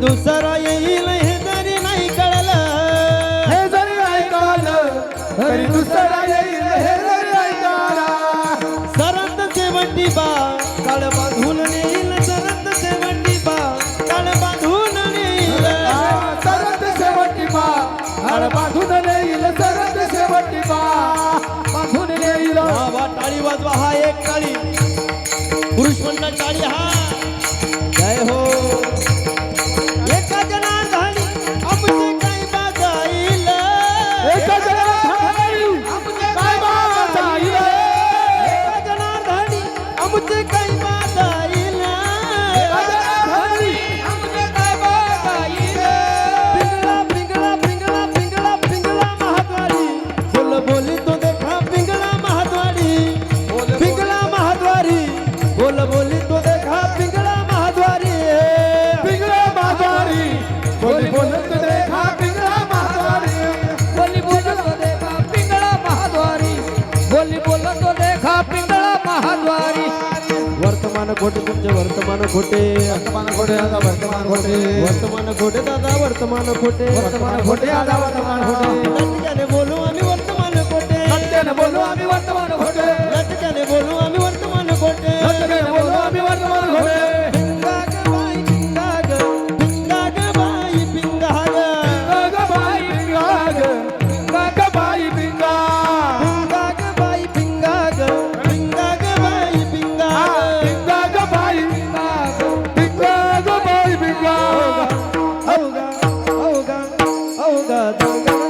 दुसरा येईल हे जरी नाही कळलं. हे जरी ऐकालं तरी दुसरा येईल हे जरी ऐकाला सरत शेवटी बा काळ बांधून नेईल सरत शेवटी बा काळ बांधून नेईल. सरत शेवटी बा हाड बांधून नेईल सरत शेवटी बा बांधून नेईल. वाजवा हा एक टाळी. खोटे तुमचे वर्तमान खोटे. वर्तमान खोटे आता वर्तमान खोटे. वर्तमान खोटे दादा वर्तमान खोटे. वर्तमान खोटे आता वर्तमान खोटे. बोलू आम्ही वर्तमान खोटे. बोलू आम्ही वर्तमान Thank you.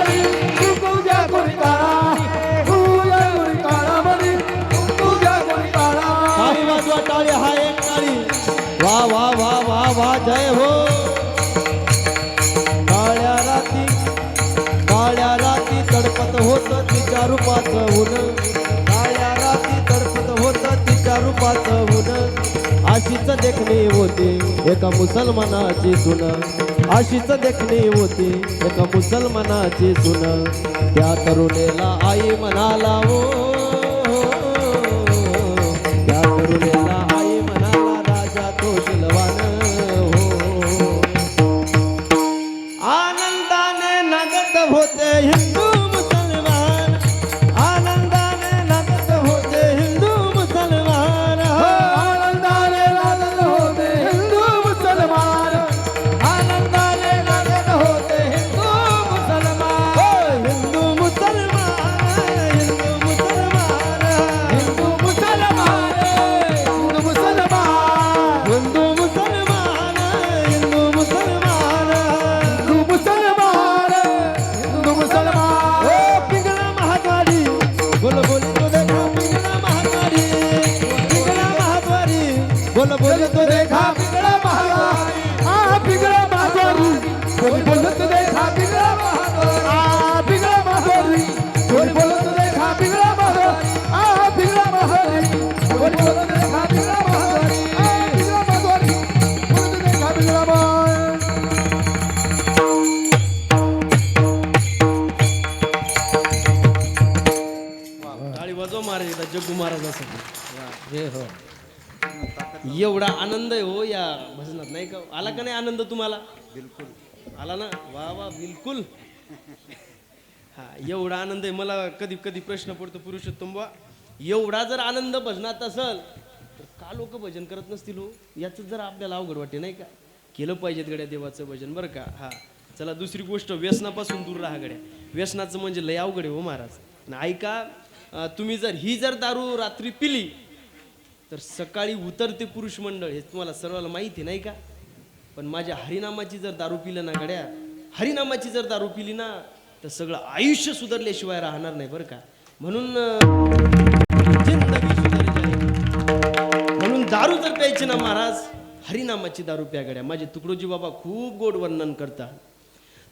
ऊन काळ्या राती तडपत होत तिच्या रूपाचं ऊन आशीच देखणी होती एका मुसलमानाची सुन. आशीच देखणी होती एका मुसलमानाची सुन. त्या तरुणीला आई म्हणाला ओ महाराज एकदा जग्गू महाराजासाठी. हे. हो एवढा आनंद आहे हो या भजनात नाही का? आला का नाही आनंद तुम्हाला? बिलकुल. आला ना? वा वा बिलकुल. हा एवढा आनंद आहे. मला कधी कधी प्रश्न पडतो पुरुषोत्तम बा एवढा जर आनंद भजनात असल तर का लोक भजन करत नसतील हो? याच जर आपल्याला अवघड वाटते नाही का? केलं पाहिजेत गड्या देवाचं भजन बरं का? हा. चला दुसरी गोष्ट व्यसनापासून दूर राहा गड्या. व्यसनाचं म्हणजे लय अवघड आहे हो महाराज. ऐका तुम्ही जर ही जर दारू रात्री पिली तर सकाळी उतरते पुरुष मंडळ हे तुम्हाला सर्वाला माहिती आहे, नाही का? पण माझ्या हरिनामाची जर दारू पिलं ना गड्या हरिनामाची जर दारू पिली ना तर सगळं आयुष्य सुधारल्याशिवाय राहणार नाही बरं का? म्हणून म्हणून दारू जर प्यायची ना महाराज हरिनामाची दारू प्या गड्या. माझे तुकडोजी बाबा खूप गोड वर्णन करतात.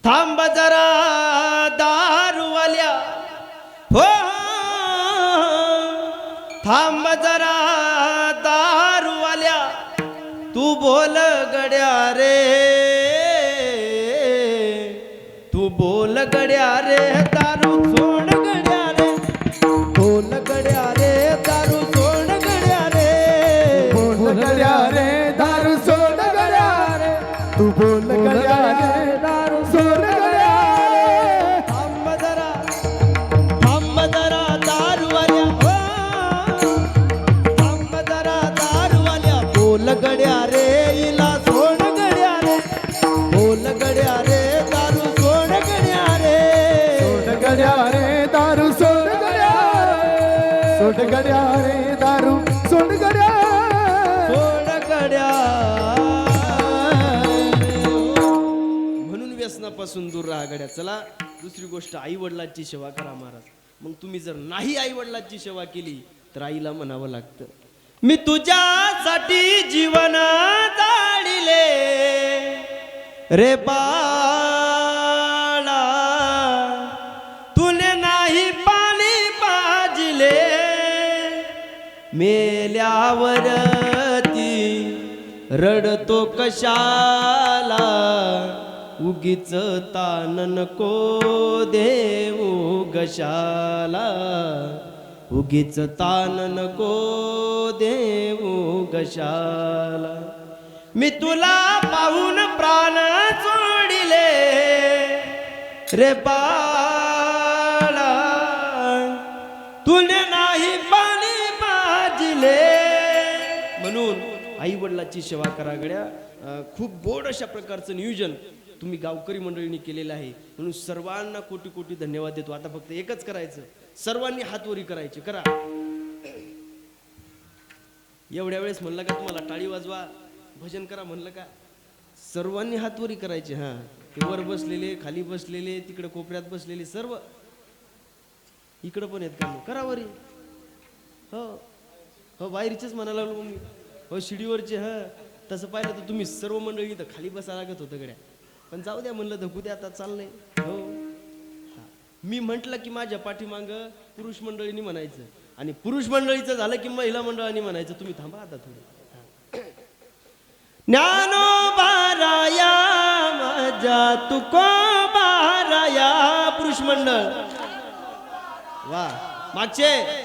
थांब जरा दारूवाल्या. हो. हो. थांब जरा दारूवाल्या तू बोल गड्या रे. तू बोल गड्या रे गड्या रे दारू सोड गड्या. सोड गड्या. म्हणून व्यसनापासून दूर राहा गड्या. चला दुसरी गोष्ट आई वडिलांची सेवा करा महाराज. मग तुम्ही जर नाही आई वडिलांची सेवा केली तर आईला म्हणावं लागतं मी तुझ्यासाठी जीवन जाडिले रे बा मेल्यावर ती रडतो कशाला? उगीच तान नको देऊ गशाला. उगीच तान नको देऊ गशाला. मी तुला पाहून प्राण सोडिले रे बाळा तुने आईवडिलाची आई सेवा करा गड्या खूप गोड अशा प्रकारचं नियोजन तुम्ही गावकरी मंडळींनी केलेलं आहे. म्हणून सर्वांना कोटी कोटी धन्यवाद देतो. आता फक्त एकच करायचं. सर्वांनी हातवरी करायची. करा. एवढ्या वेळेस म्हणलं का तुम्हाला टाळी वाजवा भजन करा म्हणलं का? सर्वांनी हातवरी करायची. हा. ते वर बसलेले खाली बसलेले तिकडे कोपऱ्यात बसलेले सर्व. इकडं पण आहेत का करावरी हो. हो बाहेरचेच म्हणायला लागलो मी. हो शिडीवरचे ह. तसं पाहिलं तर तुम्ही सर्व मंडळी इथं खाली बसायला लागत होतं गड्या. पण जाऊ द्या म्हणलं धकू द्या आता चाललंय. हो. मी म्हटलं की माझ्या पाठीमाग पुरुष मंडळींनी म्हणायचं. आणि पुरुष मंडळीचं झालं की महिला मंडळांनी म्हणायचं. तुम्ही थांबा आता थोडं. ज्ञानो बाराया माझ्या तुको बाराया पुरुष मंडळ. वा. मागचे.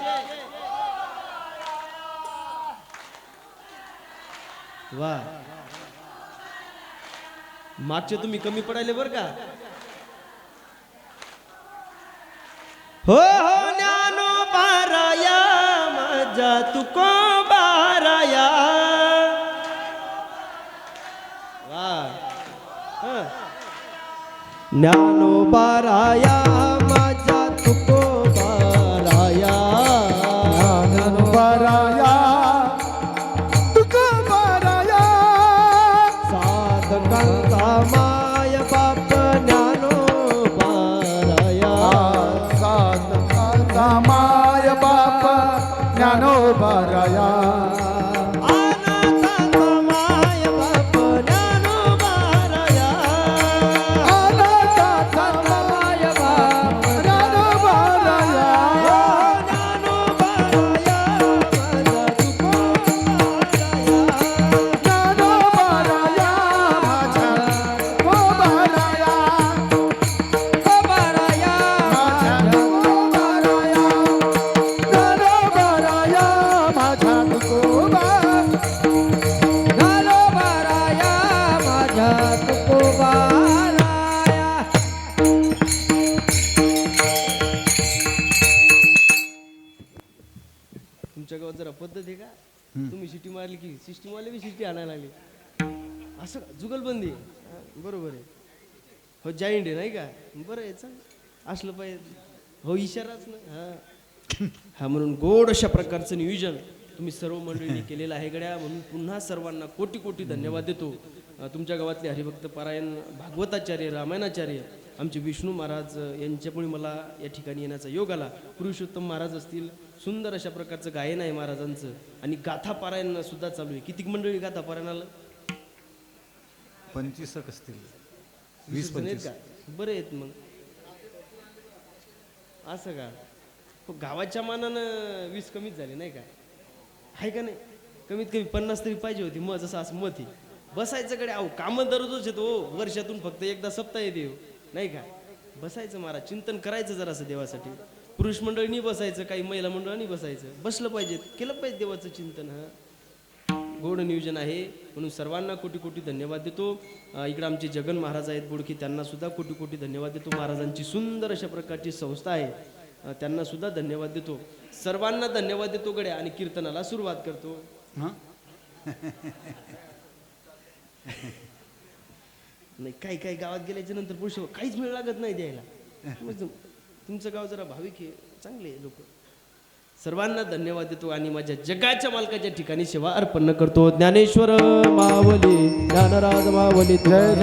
वा मागचे तुम्ही कमी पडायले बर का हो हो ज्ञानो बाराया माझा तुको बाराया वा हं. ज्ञानो बाराया I'm a Bangka मारली की सिस्टीमवाले बी शिटी आणायला लागली. असं? जुगलबंदी बरोबर आहे. हो जाईंट आहे नाही का? बरं आहे चांग असलं पाहिजे. हो इशाराच ना. हा. हा म्हणून गोड अशा प्रकारचं नियोजन तुम्ही सर्व मंडळींनी केलेलं आहे गड्या. म्हणून पुन्हा सर्वांना कोटी कोटी धन्यवाद देतो. तुमच्या गावातले हरिभक्त पारायण भागवताचार्य रामायणाचार्य आमचे विष्णू महाराज यांच्यामुळे मला या ठिकाणी येण्याचा योग आला. पुरुषोत्तम महाराज असतील सुंदर अशा प्रकारचं गायन आहे महाराजांचं. आणि गाथा पारायण सुद्धा चालू आहे. किती मंडळी गाथा पारायणाला पंचवीस असतील. वीस का? बरे आहेत मग. असं का? हो, गावाच्या मानानं वीस कमीच झाले नाही का? आहे का नाही? कमीत कमी पन्नास तरी पाहिजे होती. मग जसं असं मत आहे बसायचं कडे अहो कामं दररोजच येतो हो. वर्षातून फक्त एकदा सप्ताह येते हो. नाही का? बसायचं महाराज चिंतन करायचं जरासं देवासाठी. पुरुष मंडळीनी बसायचं काही महिला मंडळांनी बसायचं. बसलं पाहिजे केलं पाहिजे देवाचं चिंतन हा. गोड नियोजन आहे म्हणून सर्वांना कोटी कोटी धन्यवाद देतो. इकडे आमचे जगन महाराज आहेत बोडकी त्यांना सुद्धा कोटी कोटी धन्यवाद देतो. महाराजांची सुंदर अशा प्रकारची संस्था आहे त्यांना सुद्धा धन्यवाद देतो. सर्वांना धन्यवाद देतो गड्या आणि कीर्तनाला सुरुवात करतो. हां? नाही काही काही गावात गेल्याच्यानंतर पुरुष काहीच मिळ लागत नाही द्यायला. तुमचं गाव जरा भाविक आहे चांगले लोक. सर्वांना धन्यवाद देतो आणि माझ्या जगाच्या मालकाच्या ठिकाणी सेवा अर्पण करतो. ज्ञानेश्वर मावली ज्ञानराज मावली जय